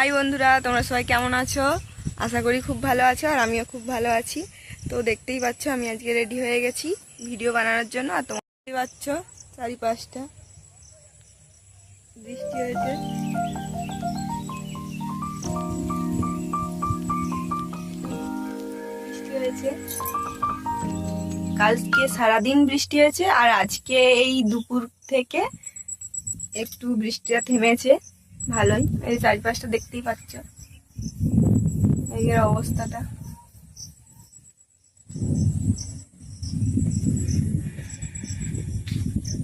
High বন্ধুরা, তোমরা সবাই কেমন আছো? আশা করি খুব ভালো আছো আর আমিও খুব ভালো আছি। তো দেখতেই পাচ্ছ, আমি আজকে রেডি হয়ে গেছি ভিডিও বানানোর জন্য। আর তোমরা দেখতেই পাচ্ছ, চারিপাশটা বৃষ্টি হয়েছে। বৃষ্টি হয়েছে। কালকে সারাদিন বৃষ্টি হয়েছে আর আজকে এই দুপুর থেকে একটু বৃষ্টিটা থেমেছে। ভালোই, এই চারিপাশটা দেখতেই পাচ্ছ। এই এর অবস্থাটা।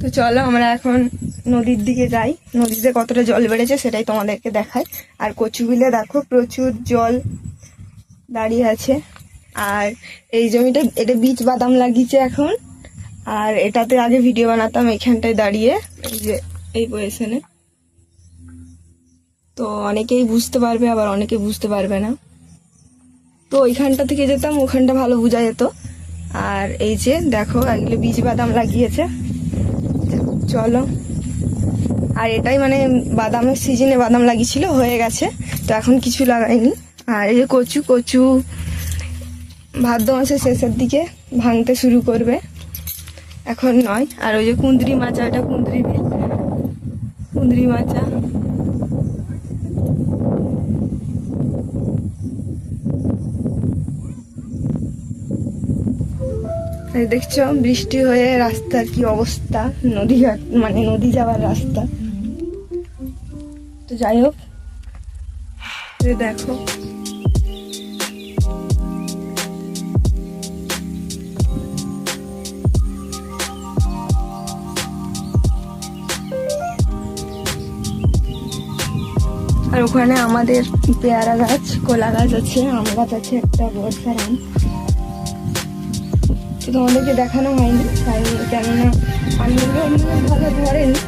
তো চলো আমরা এখন নদীর দিকে যাই। নদীতে কতটা জল বেড়েছে সেটাই তোমাদেরকে দেখায় আর কচু বিলে দেখো প্রচুর জল দাঁড়িয়ে আছে। আর এই জমিটা, এটা বীজ বাদাম লাগিয়েছে এখন। আর এটাতে আগে ভিডিও বানাতাম এখানটায় দাঁড়িয়ে। এই যে, এই পজিশনে তো অনেকেই বুঝতে পারবে, আবার অনেকে বুঝতে পারবে না। তো ওইখানটা থেকে যেতাম, ওখানটা ভালো বোঝা যেত। আর এই যে দেখো এগুলো বীজ বাদাম লাগিয়েছে। চলো। আর এটাই মানে বাদামের সিজনে বাদাম লাগিয়েছিল, হয়ে গেছে। তো এখন কিছু লাগাইনি। আর এই যে কচু কচু ভাদ্র মাসের শেষের দিকে ভাঙতে শুরু করবে। এখন নয়। আর ওই যে কুঁদরি মাচা ওটা কুঁদরি বিল কুঁদরি মাচা। দেখছ, বৃষ্টি হয়ে রাস্তার কি অবস্থা? নদী মানে নদী যাওয়ার রাস্তা। তো যাই হোক দেখো। আর ওখানে আমাদের পেয়ারা গাছ, কলা গাছ আছে, আম গাছ আছে, একটা বর্ষার আম তোমাদেরকে দেখানো হয়নি, তাই কেননা আমগুলো ভালো ধরেনি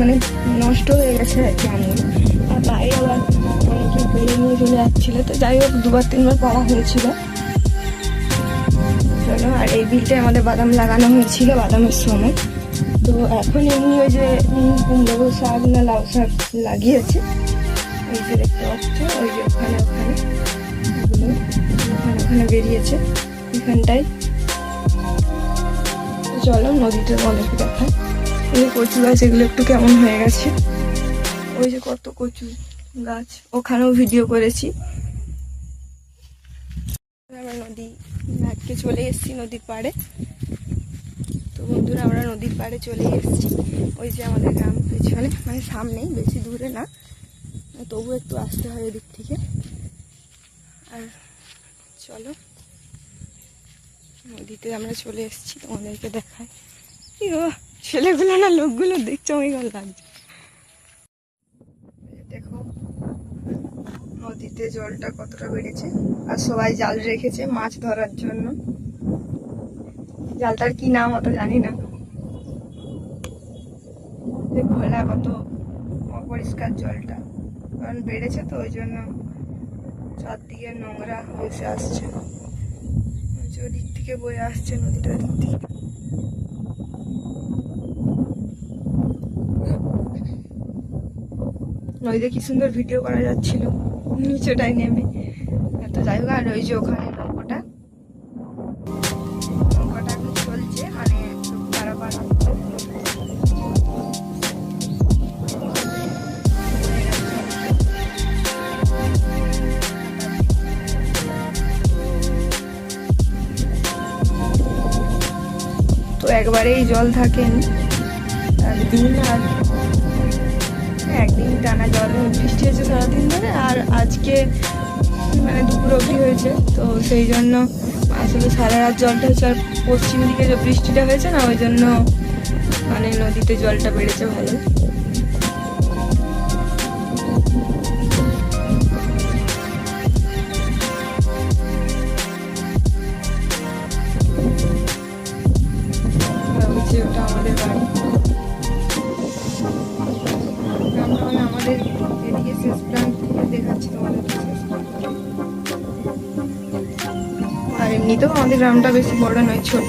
মানে নষ্ট হয়ে গেছে আর কি আমগুলো আর বাইরে আবার অনেকে বেড়ে নিয়ে চলে যাচ্ছিল, তো যাই হোক দুবার তিনবার করা হয়েছিল। চলো, আর এই বিলটায় আমাদের বাদাম লাগানো হয়েছিল বাদামের সময়। তো এখন এমনি ওই যে কুমড়ো শাক না লাউ শাক লাগিয়েছে। ওই যে দেখতে পাচ্ছ, ওই যে ওখানে ওখানে। ওখানে ওখানে বেরিয়েছে। এখানটায় চলো নদীতে অনেক দেখায় এই যে কচু গাছ এগুলো একটু কেমন হয়ে গেছে? ওই যে কত কচু গাছ, ওখানেও ভিডিও করেছি। আমরা নদী ঘাটকে চলে এসেছি নদীর পাড়ে। তো বন্ধুরা, আমরা নদীর পাড়ে চলে এসেছি। ওই যে আমাদের গ্রাম পেছনে মানে সামনেই, বেশি দূরে না। তবু একটু আসতে হয় এদিক থেকে। আর চলো। নদীতে আমরা চলে এসেছি, তোমাদেরকে কি গো ছেলেগুলো না, লোকগুলো দেখছ আমি গেল লাগছে। দেখো, নদীতে জলটা কতটা বেড়েছে, আর সবাই জাল রেখেছে মাছ ধরার জন্য। জালটার কি নাম অত জানি না। খোলা কত অপরিষ্কার জলটা, কারণ বেড়েছে তো, ওই জন্য চারদিকে নোংরা ভেসে আসছে। যে ওদিক থেকে বয়ে আসছে নদীটার দিক থেকে। নদীতে কি সুন্দর ভিডিও করা যাচ্ছিল। নিচেটাই নেমে। এত যাই হোক আর ওই যে ওখানে একবারেই জল থাকেন। একদিন আর একদিন টানা জল বৃষ্টি হয়েছে সারাদিন ধরে আর আজকে মানে দুপুর অবধি হয়েছে। তো সেই জন্য আসলে সারা রাত জলটা হচ্ছে আর পশ্চিম দিকে যে বৃষ্টিটা হয়েছে না, ওই জন্য মানে নদীতে জলটা বেড়েছে ভালো এদিকে এমনি তো আর আমাদের গ্রামটা বেশি বড় নয় ছোট।